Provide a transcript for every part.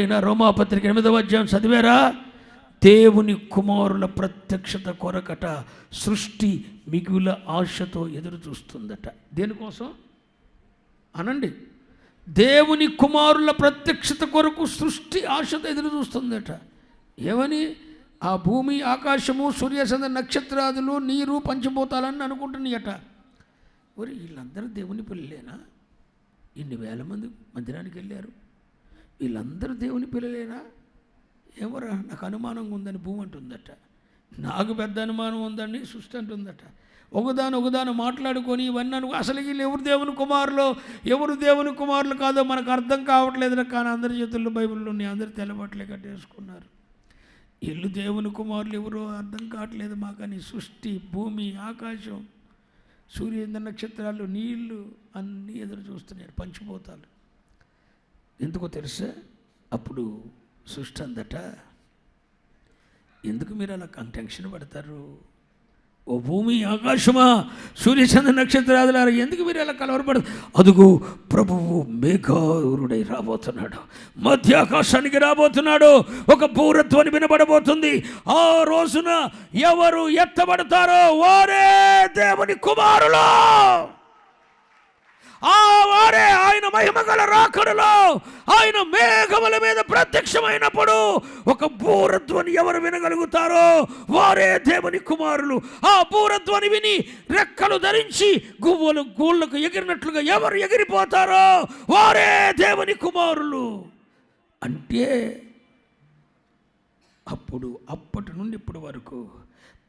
ఎప్పుడైనా రోమాపత్రిక ఎనిమిదవ అధ్యాయం చదివారా? దేవుని కుమారుల ప్రత్యక్షత కొరకట సృష్టి మిగుల ఆశతో ఎదురు చూస్తుందట. దేనికోసం అనండి. దేవుని కుమారుల ప్రత్యక్షత కొరకు సృష్టి ఆశతో ఎదురు చూస్తుందట. ఏమని? ఆ భూమి ఆకాశము సూర్యచంద్ర నక్షత్రాదులు నీరు పంచిపోతాలని అనుకుంటున్నాయట. మరి వీళ్ళందరూ దేవుని పిల్లలేనా? ఇన్ని వేల మంది మందిరానికి వెళ్ళారు. వీళ్ళందరూ దేవుని పిల్లలేనా? ఏమరా నాకు అనుమానంగా ఉందని భూమి అంటుందట. నాకు పెద్ద అనుమానం ఉందని సృష్టి అంటుందట. ఒకదాని ఒకదాని మాట్లాడుకొని ఇవన్నీ అను అసలు వీళ్ళు ఎవరు దేవుని కుమారులు? ఎవరు దేవుని కుమారులు కాదో మనకు అర్థం కావట్లేదు కానీ అందరి చేతుల్లో బైబిల్లో ఉన్నాయి అందరు తెల్లబట్టలే కట్టేసుకున్నారు. ఇల్లు దేవుని కుమారులు ఎవరో అర్థం కావట్లేదు మాకని సృష్టి భూమి ఆకాశం సూర్యేంద్ర నక్షత్రాలు నీళ్ళు అన్నీ ఎదురు చూస్తున్నాయి పంచిపోతాలు. ఎందుకో తెలుసా? అప్పుడు సృష్టి అందట ఎందుకు మీరు అలా కంటెన్షన్ పడతారు? ఓ భూమి ఆకాశమా సూర్యచంద్ర నక్షత్రాదులారా ఎందుకు మీరు అలా కలవరపడదు అదుగు ప్రభువు మేఘారుడై రాబోతున్నాడు. మధ్య ఆకాశానికి రాబోతున్నాడు. ఒక పౌరత్వాన్ని వినబడబోతుంది. ఆ రోజున ఎవరు ఎత్తబడతారో వారే దేవుని కుమారులో! ఆ వారే ఆయన మహిమగల రాకడలో ఆయన మేఘముల మీద ప్రత్యక్షమైనప్పుడు ఒక బూరధ్వని ఎవరు వినగలుగుతారో వారే దేవుని కుమారులు. ఆ బూరధ్వని విని రెక్కలు ధరించి గువ్వలు గూళ్ళకు ఎగిరినట్లుగా ఎవరు ఎగిరిపోతారో వారే దేవుని కుమారులు. అంటే అప్పుడు అప్పటి నుండి ఇప్పటి వరకు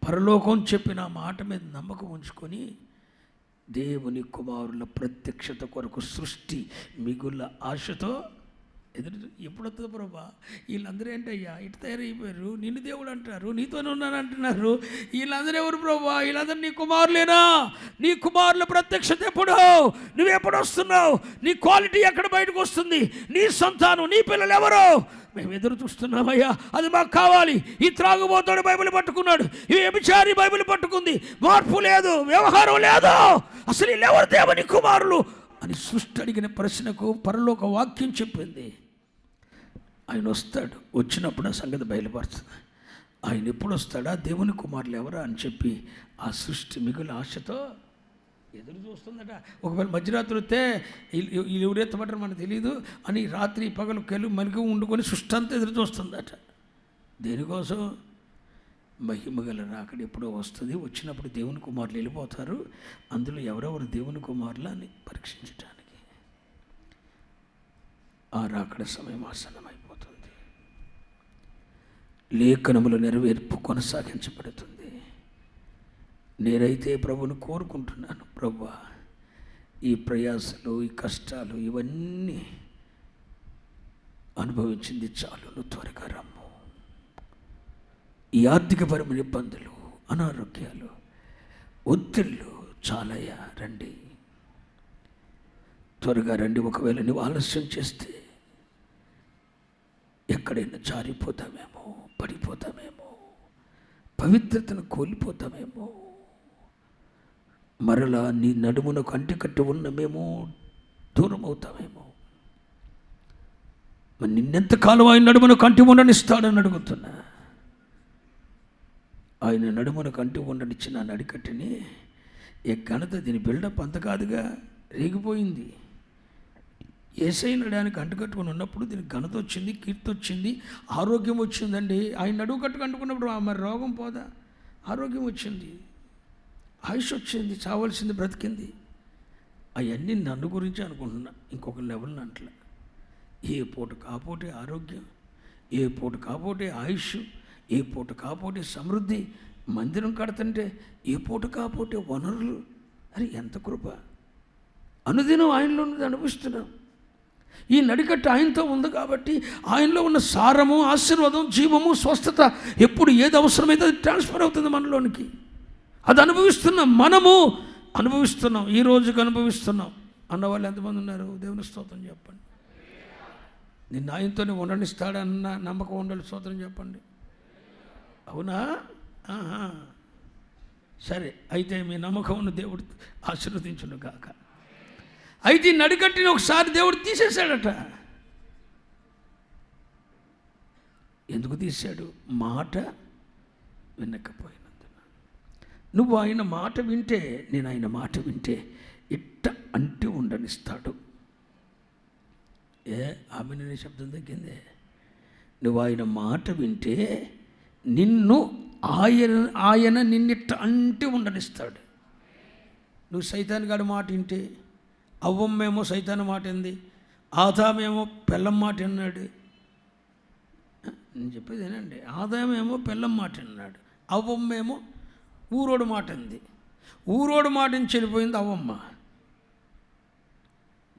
పరలోకం చెప్పిన మాట మీద నమ్మకం ఉంచుకొని దేవుని కుమారుల ప్రత్యక్షత కొరకు సృష్టి మిగుల ఆశతో ఎదురు ఎప్పుడు వస్తుంది ప్రభా వీళ్ళందరూ ఏంటయ్యా ఇటు తయారైపోయారు నిన్ను దేవుడు అంటారు నీతోనే ఉన్నాను అంటున్నారు. వీళ్ళందరూ ఎవరు ప్రభా వీళ్ళందరూ నీ కుమారులేనా? నీ కుమారుల ప్రత్యక్షత ఎప్పుడు? నువ్వు ఎప్పుడు వస్తున్నావు? నీ క్వాలిటీ ఎక్కడ బయటకు వస్తుంది? నీ సంతానం నీ పిల్లలు ఎవరు? మేము ఎదురు చూస్తున్నామయ్యా అది మాకు కావాలి. ఈ త్రాగుబోతాడు బైబిల్ పట్టుకున్నాడు ఈ వ్యభిచారి బైబిల్ పట్టుకుంది. మార్పు లేదు వ్యవహారం లేదు. అసలు వీళ్ళు ఎవరు దేవుని కుమారులు? అని సృష్టి అడిగిన ప్రశ్నకు పరలోక వాక్యం చెప్పింది. ఆయన వస్తాడు. వచ్చినప్పుడు ఆ సంగతి బయలుపరుస్తుంది. ఆయన ఎప్పుడు వస్తాడా? దేవుని కుమారులు ఎవరా అని చెప్పి ఆ సృష్టి మిగులు ఆశతో ఎదురు చూస్తుందట. ఒకవేళ మధ్యరాత్రి వస్తే వీళ్ళు ఎవరెత్తబడ్డారు మనకు తెలియదు అని రాత్రి పగలు కెలు మలిగి వండుకొని సృష్టి అంతా ఎదురు చూస్తుందట. దేనికోసం? మహిమగల రాకడ ఎప్పుడో వస్తుంది. వచ్చినప్పుడు దేవుని కుమారులు వెళ్ళిపోతారు. అందులో ఎవరెవరు దేవుని కుమారులు అని పరీక్షించడానికి ఆ రాకడ సమయం ఆసన్నమైపోతుంది. లేఖనముల నెరవేర్పు కొనసాగించబడుతుంది. నేనైతే ప్రభుని కోరుకుంటున్నాను. ప్రభు ఈ ప్రయాసలు ఈ కష్టాలు ఇవన్నీ అనుభవించింది చాలు. త్వరగా రమ్ము. ఈ ఆర్థికపరమైన ఇబ్బందులు అనారోగ్యాలు ఒత్తిళ్ళు చాలయ్యా రండి. త్వరగా రండి ఒకవేళ నువ్వు ఆలస్యం చేస్తే ఎక్కడైనా జారిపోతామేమో పడిపోతామేమో పవిత్రతను కోల్పోతామేమో మరలా నీ నడుమునకు అంటికట్టు ఉన్న మేము దూరం అవుతామేమో మరి నిన్నెంతకాలం ఆయన నడుమునకు అంటి ఉండనిస్తాడని అడుగుతున్నా. ఆయన నడుమునకు అంటి ఉండనిచ్చిన ఆ నడికట్టుని ఏ ఘనత దీని బిల్డప్ అంత కాదుగా రేగిపోయింది. ఏసై నడానికి అంటుకట్టుకుని ఉన్నప్పుడు దీనికి ఘనత వచ్చింది కీర్తి వచ్చింది ఆరోగ్యం వచ్చిందండి. ఆయన నడువు కట్టుకు అంటుకున్నప్పుడు మరి రోగం పోదా? ఆరోగ్యం వచ్చింది ఆయుష్ వచ్చింది చావాల్సింది బ్రతికింది. అవన్నీ నన్ను గురించి అనుకుంటున్నా ఇంకొక లెవెల్ అంటలే. ఏ పూట కాపోటే ఆరోగ్యం ఏ పూట కాపోటే ఆయుష్ ఏ పూట కాపోటి సమృద్ధి మందిరం కడుతుంటే ఏ పూట కాపోటి వనరులు? అరే ఎంత కృప. అనుదినం ఆయనలో ఉన్నది అనుభవిస్తున్నాం. ఈ నడికట్టు ఆయనతో ఉంది కాబట్టి ఆయనలో ఉన్న సారము ఆశీర్వాదం జీవము స్వస్థత ఎప్పుడు ఏది అవసరమైతే అది ట్రాన్స్ఫర్ అవుతుంది మనలోనికి. అది అనుభవిస్తున్నాం మనము అనుభవిస్తున్నాం ఈ రోజుకి అనుభవిస్తున్నాం. అన్నవాళ్ళు ఎంతమంది ఉన్నారు? దేవుని స్తోత్రం చెప్పండి. నిన్న ఆయనతోనే ఉండనిస్తాడన్న నమ్మకం ఉండాలి స్తోత్రం చెప్పండి. అవునా? ఆహా. సరే అయితే మీ నమ్మకం ఉన్న దేవుడు ఆశీర్వదించును కాక అయితే ఈ నడికట్టిని ఒకసారి దేవుడు తీసేశాడట. ఎందుకు తీశాడు? మాట వినకపోయినందున. నువ్వు ఆయన మాట వింటే నేను ఆయన మాట వింటే ఇట్ట అంటి ఉండనిస్తాడు. ఏ? ఆమె శబ్దం తగ్గిందే. నువ్వు ఆయన మాట వింటే నిన్ను ఆయన ఆయన నిన్నిట్ట అంటే ఉండనిస్తాడు. నువ్వు సైతాన్ గారి మాట వింటే అవ్వమ్మేమో సైతాన్ మాట ఏంది ఆదామేమో పెళ్ళం మాట విన్నాడు నేను చెప్పేది ఏనండి ఆదాయమేమో పెళ్ళం మాట విన్నాడు అవ్వమ్మేమో ఊరోడు మాట ఉంది ఊరోడు మాటని చెడిపోయింది అవ్వమ్మ.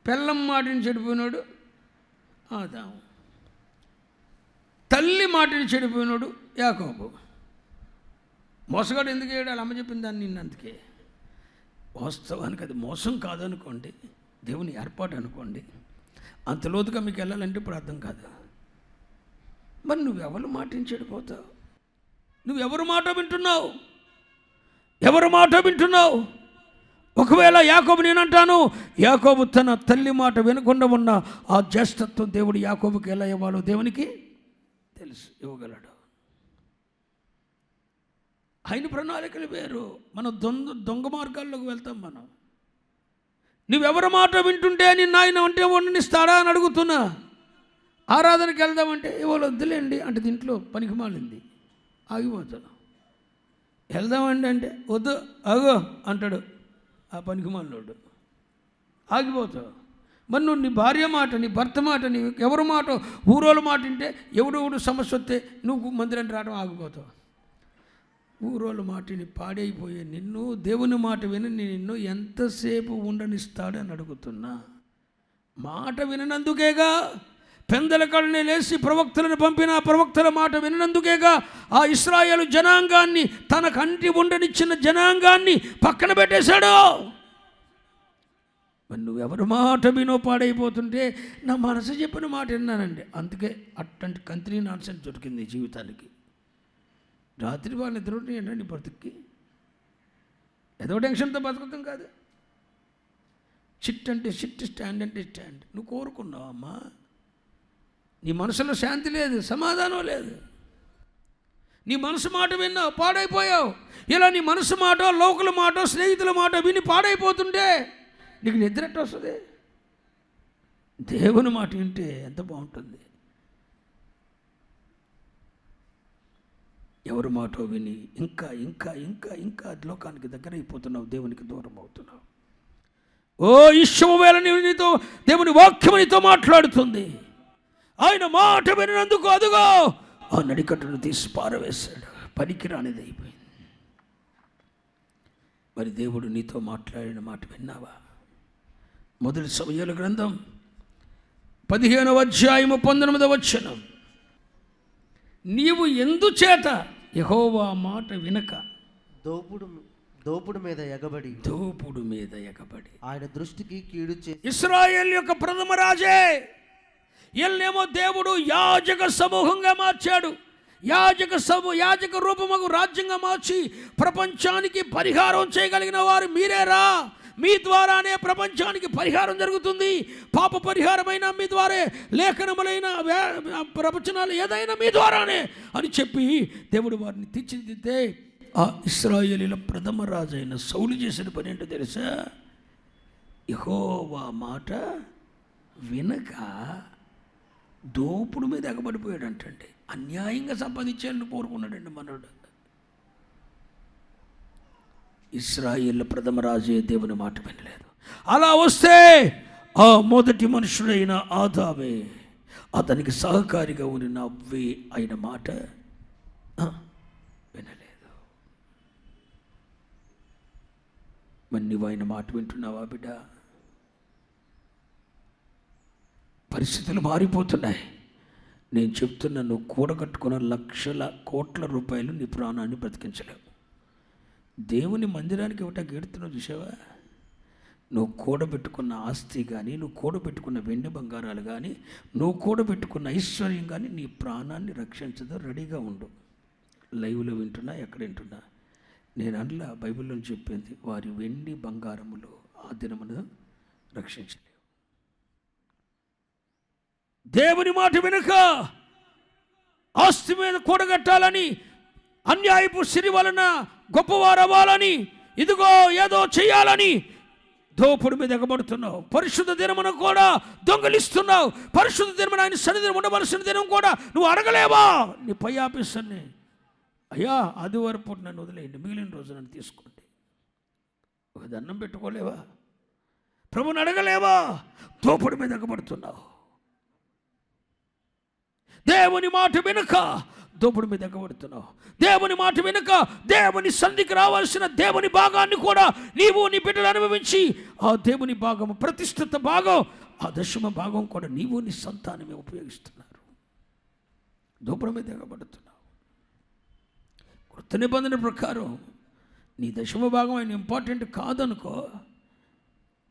పెళ్ళం మాటని చెడిపోయినాడు ఆదాము తల్లి మాటని చెడిపోయినాడు యాకోబు. మోసగాడు ఎందుకు వేయడాలి అమ్మ చెప్పింది దాన్ని నిన్ను అందుకే. వాస్తవానికి అది మోసం కాదనుకోండి దేవుని ఏర్పాటు అనుకోండి అంత లోతుగా మీకు వెళ్ళాలంటే ఇప్పుడు అర్థం కాదు. మరి నువ్వెవరు మాటని చెడిపోతావు? నువ్వెవరు మాట వింటున్నావు? ఎవరు మాట వింటున్నావు? ఒకవేళ యాకోబు నేనంటాను యాకోబు తన తల్లి మాట వినకుండా ఉన్న ఆ జ్యేష్ఠత్వం దేవుడు యాకోబుకి ఎలా ఇవ్వాలో దేవునికి తెలుసు ఇవ్వగలడు. ఆయన ప్రణాళికలు వేరు. మనం దొంగ దొంగ మార్గాల్లోకి వెళ్తాం మనం. నువ్వెవరి మాట వింటుంటే నిన్న ఆయన అంటే వండనిస్తాడా అని అడుగుతున్నా. ఆరాధనకి వెళ్దామంటే ఇవాళ వద్దులేండి అంటే దీంట్లో పనికి మాలింది. ఆగిపోతాడు వెళ్దామండి అంటే వద్దు అగో అంటాడు ఆ పనికి మాలినోడు. ఆగిపోతావు. మరి నువ్వు నీ భార్య మాట నీ భర్త మాట నీ ఎవరి మాట ఊరోళ్ళ మాట వింటే ఎవడెవడు సమస్య వస్తే నువ్వు మందిరానికి రావడం ఆగిపోతావు. ఊరోళ్ళ మాటని పాడైపోయే నిన్ను దేవుని మాట విని నిన్ను ఎంతసేపు ఉండనిస్తాడని అడుగుతున్నా. మాట విననందుకేగా పెందల కళ్ళని లేచి ప్రవక్తలను పంపిన ప్రవక్తల మాట విననందుకేగా ఆ ఇస్రాయేలు జనాంగాన్ని తన కంటి ఉండనిచ్చిన జనాంగాన్ని పక్కన పెట్టేశాడు. మరి నువ్వెవరి మాట వినో పాడైపోతుంటే నా మనసు చెప్పిన మాట విన్నానండి. అందుకే అట్టంటి కంత్రి నాన్సెన్స్ దొరికింది జీవితానికి. రాత్రి వాళ్ళ నిద్ర ఏంటండి బ్రతుక్కి? ఏదో టెన్షన్తో బతకటం కాదు. చిట్ అంటే చిట్ స్టాండ్ అంటే స్టాండ్. నువ్వు కోరుకున్నావు అమ్మా. నీ మనసులో శాంతి లేదు సమాధానం లేదు. నీ మనసు మాట విన్నావు పాడైపోయావు. ఇలా నీ మనసు మాట లోకల మాట స్నేహితుల మాట విని పాడైపోతుంటే నీకు నిద్ర ఎట్ట వస్తుంది? దేవుని మాట వింటే ఎంత బాగుంటుంది. ఎవరి మాటో విని ఇంకా ఇంకా ఇంకా ఇంకా లోకానికి దగ్గర అయిపోతున్నావు దేవునికి దూరం అవుతున్నావు. ఓ ఈశ్వవేళ నీతో దేవుని వాక్యం నీతో మాట్లాడుతుంది. ఆయన మాట వినందుకు అదుగో ఆ నడికట్టును తీసి పారవేశాడు. పనికిరానిది అయిపోయింది. మరి దేవుడు నీతో మాట్లాడిన మాట విన్నావా? మొదటి సమయాల గ్రంథం. పదిహేనవ అధ్యాయము పంతొమ్మిదవ వచనం. నీవు ఎందుచేత యహోవా మాట వినక? దోపుడు దోపుడు మీద ఎగబడి దోపుడు మీద ఎగబడి. ఆయన దృష్టికి కీడు చేసి ఇస్రాయేల్ యొక్క ప్రథమ రాజే! ఎల్లేమో దేవుడు యాజక సమూహంగా మార్చాడు. యాజక సమూ యాజక రూపముకు రాజ్యంగా మార్చి ప్రపంచానికి పరిహారం చేయగలిగిన వారు మీరేరా? మీ ద్వారానే ప్రపంచానికి పరిహారం జరుగుతుంది. పాప పరిహారమైన మీ ద్వారే లేఖనములైన ప్రవచనాలు ఏదైనా మీ ద్వారానే అని చెప్పి దేవుడు వారిని తీర్చిదిద్దే ఆ ఇస్రాయేలీల ప్రథమ రాజు అయిన సౌలు చేసిన పని ఏంటో తెలుసా? యహోవా మాట వినక దోపుడు మీద ఎగబడిపోయాడు అంటండి అన్యాయంగా సంపాదించాలని కోరుకున్నాడండి మనోడు. ఇస్రాయిల్ ప్రథమ రాజే దేవుని మాట వినలేదు. అలా వస్తే ఆ మొదటి మనుషుడైన ఆదామే అతనికి సహకారిగా ఉన్న నవ్వే అయిన మాట వినలేదు. మరి నువ్వు ఆయన మాట వింటున్నావా బిడ్డ? పరిస్థితులు మారిపోతున్నాయి. నేను చెప్తున్నా నువ్వు కూడగట్టుకున్న లక్షల కోట్ల రూపాయలు నీ ప్రాణాన్ని బ్రతికించలేవు. దేవుని మందిరానికి ఇవ్వటా గీడుతున్నావు చూసావా నువ్వు కూడబెట్టుకున్న ఆస్తి కానీ నువ్వు కూడబెట్టుకున్న వెండి బంగారాలు కానీ నువ్వు కూడబెట్టుకున్న ఐశ్వర్యం కానీ నీ ప్రాణాన్ని రక్షించదు రెడీగా ఉండు. లైవ్లో వింటున్నా ఎక్కడ వింటున్నా? నేను అందులో బైబిల్లో చెప్పింది వారి వెండి బంగారములు ఆ దినమును రక్షించలేవు. దేవుని మాట వెనుక ఆస్తి మీద కూడగట్టాలని అన్యాయపు సిరి వలన గొప్పవారవ్వాలని ఇదిగో ఏదో చేయాలని దోపుడు మీద ఎగబడుతున్నావు. పరిశుద్ధ దినమున కూడా దొంగలిస్తున్నావు. పరిశుద్ధ దినమున ఆయన సన్నిధిని ఉండవలసిన దినం కూడా నువ్వు అడగలేవా? నీ పై ఆఫీసర్ని. అయ్యా ఆదివారం పూట నన్ను వదిలేయండి. మిగిలిన రోజు నన్ను తీసుకోండి. ఒక దండం పెట్టుకోలేవా? ప్రభుని అడగలేవా? దోపుడు మీద ఎగబడుతున్నావు. దేవుని మాట వెనుక దోపుడు మీద ఎగబడుతున్నావు. దేవుని మాట వెనుక దేవుని సంధికి రావాల్సిన దేవుని భాగాన్ని కూడా నీవు నీ బిడ్డలు అనుభవించి ఆ దేవుని భాగం ప్రతిష్ఠిత భాగం ఆ దశమ భాగం కూడా నీవు నీ సంతానమే ఉపయోగిస్తున్నారు. దోపుడు మీద ఎగబడుతున్నావు. కృత నిబంధన ప్రకారం నీ దశమ భాగం ఆయన ఇంపార్టెంట్ కాదనుకో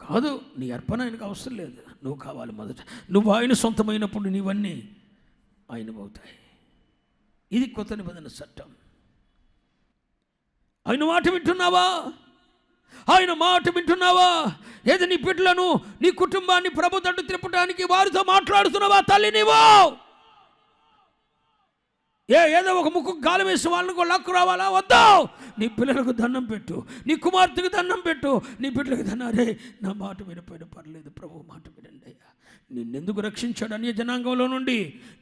కాదు నీ అర్పణ ఆయనకు అవసరం లేదు. నువ్వు కావాలి మొదట. నువ్వు ఆయన సొంతమైనప్పుడు నీవన్నీ ఆయనమవుతాయి ఇది కొత్త నిబంధన చట్టం. ఆయన మాట వింటున్నావా? ఆయన మాట వింటున్నావా? ఏది నీ బిడ్డలను నీ కుటుంబాన్ని ప్రభు తట్టు తిప్పడానికి వారితో మాట్లాడుతున్నావా? తల్లి నీవో! ఏ ఏదో ఒక ముక్కు గాలి వేసి వాళ్ళని కూడా లక్కు రావాలా? వద్దా! నీ పిల్లలకు దండం పెట్టు నీ కుమార్తెకు దండం పెట్టు నీ బిడ్డలకు దన్నారే నా మాట వినపోయిన పర్లేదు ప్రభు మాట వినండి అయ్యా. నిన్నెందుకు రక్షించాడు అన్య జనాంగంలో నుండి?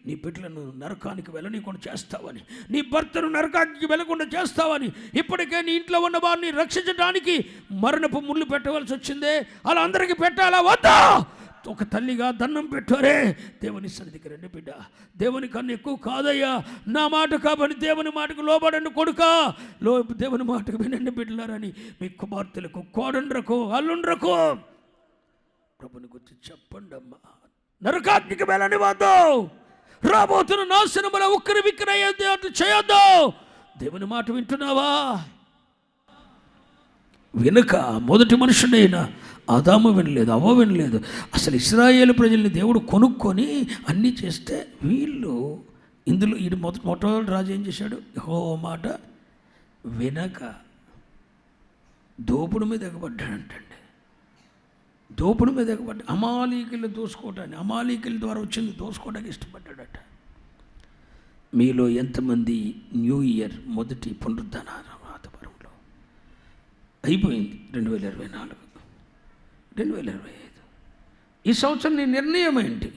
నీ బిడ్డలను నరకానికి వెళ్ళనీకుండా చేస్తావని నీ భర్తను నరకానికి వెళ్ళకుండా చేస్తావని ఇప్పటికే నీ ఇంట్లో ఉన్న వారిని రక్షించడానికి మరణపు ముళ్ళు పెట్టవలసి వచ్చిందే. అలా అందరికీ పెట్టాలా? వద్దా! ఒక తల్లిగా దండం పెట్టారే. దేవుని సన్నిధికి రండి బిడ్డ. దేవుని కన్నా ఎక్కువ కాదయ్యా. నా మాట కాబట్టి దేవుని మాటకు లోబడండి కొడుక. లో దేవుని మాటకు వినండి బిడ్డలారని మీ కుమార్తెలకు కోడండ్రకు అల్లుండ్రకు. ప్రభుని గురించి చెప్పండి అమ్మా. నరకాగ్నికి వెళ్ళని వద్దు. రాబోతున్న నాశనముల ఉక్కరి విక్కర అయ్యేది చేయొద్దు. దేవుని మాట వింటున్నావా? వెనుక మొదటి మనుషుడైనా ఆదాము వినలేదు అవ్వ వినలేదు. అసలు ఇస్రాయేల్ ప్రజల్ని దేవుడు కొనుక్కొని అన్నీ చేస్తే వీళ్ళు ఇందులో ఈడు మొదటి మొట్టమొదటి రాజు ఏం చేశాడు? హో మాట వినక దోపుడు మీద ఎగబడ్డాడంటండి. దోపుడు మీద ఎగబడ్డా అమాలీకులు దోసుకోవటాన్ని అమాలీకుల ద్వారా వచ్చింది దోసుకోవడానికి ఇష్టపడ్డాడట. మీలో ఎంతమంది న్యూ ఇయర్ మొదటి పునరుద్ధరణాతవరంలో అయిపోయింది రెండు వేల ఇరవై నాలుగు. రెండు వేల ఇరవై ఐదు. ఈ సంవత్సరం నీ నిర్ణయం ఏంటి?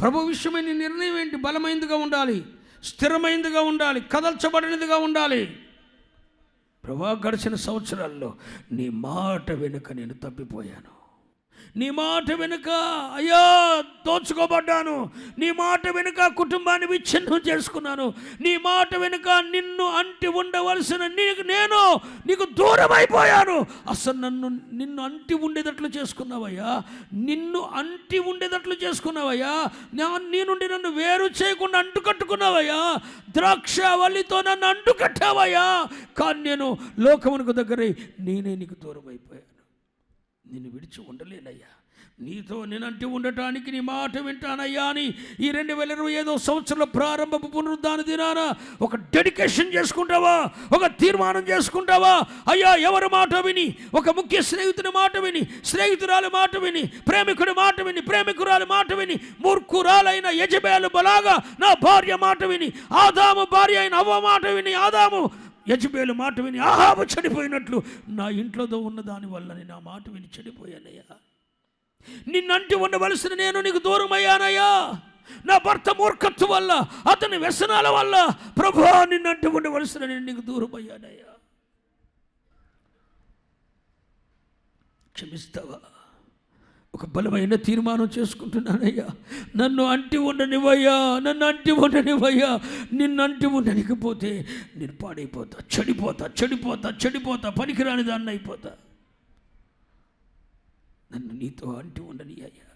ప్రభు విషయమైన నీ నిర్ణయం ఏంటి? బలమైనదిగా ఉండాలి స్థిరమైనదిగా ఉండాలి కదల్చబడినదిగా ఉండాలి. ప్రభా గడిచిన సంవత్సరాల్లో నీ మాట వెనుక నేను తప్పిపోయాను. నీ మాట వెనుక అయ్యా దోచుకోబడ్డాను. నీ మాట వెనుక కుటుంబాన్ని విచ్ఛిన్నం చేసుకున్నాను. నీ మాట వెనుక నిన్ను అంటి ఉండవలసిన నీకు నేను నీకు దూరం అయిపోయాను అసలు నన్ను నిన్ను అంటి ఉండేటట్లు చేసుకున్నావయ్యా. నిన్ను అంటి ఉండేటట్లు చేసుకున్నావయ్యా. నా నీ నుండి నన్ను వేరు చేయకుండా అంటుకట్టుకున్నావయ్యా. ద్రాక్షవల్లితో నన్ను అంటుకట్టావయ్యా. కానీ నేను లోకమునకు దగ్గరై నేనే నీకు దూరం అయిపోయాను నిన్ను విడిచి ఉండలేనయ్యా. నీతో నేనంటి ఉండటానికి నీ మాట వింటానయ్యా అని ఈ రెండు వేల ఇరవై ఐదో సంవత్సరంలో ప్రారంభపు పునరుద్ధాన దినాన ఒక డెడికేషన్ చేసుకుంటావా? ఒక తీర్మానం చేసుకుంటావా? అయ్యా ఎవరి మాట విని ఒక ముఖ్య స్నేహితుని మాట విని స్నేహితురాలి మాట విని ప్రేమికుడి మాట విని ప్రేమికురాలి మాట విని మూర్ఖురాలైన యజబేలు బలాగా నా భార్య మాట విని ఆదాము భార్య అయిన అవ్వ మాట విని ఆదాము యజ్బేలు మాట విని ఆహాబు చెడిపోయినట్లు నా ఇంట్లోదో ఉన్న దానివల్ల నేను నా మాట విని చెడిపోయానయ్యా. నిన్నంటి ఉండవలసిన నేను నీకు దూరం అయ్యానయ్యా నా భర్త మూర్ఖత్వం వల్ల అతని వ్యసనాల వల్ల ప్రభు నిన్నంటి ఉండవలసిన నేను నీకు దూరం అయ్యానయ్యా క్షమిస్తావా? ఒక బలమైన తీర్మానం చేసుకుంటున్నానయ్యా. నన్ను అంటి ఉండనివయ్యా నన్ను అంటి ఉండనివయ్యా నిన్ను అంటి ఉండనికపోతే నేను పాడైపోతా చెడిపోతా చెడిపోతా చెడిపోతా పనికిరాని దాన్ని అయిపోతా. నన్ను నీతో అంటి ఉండని అయ్యా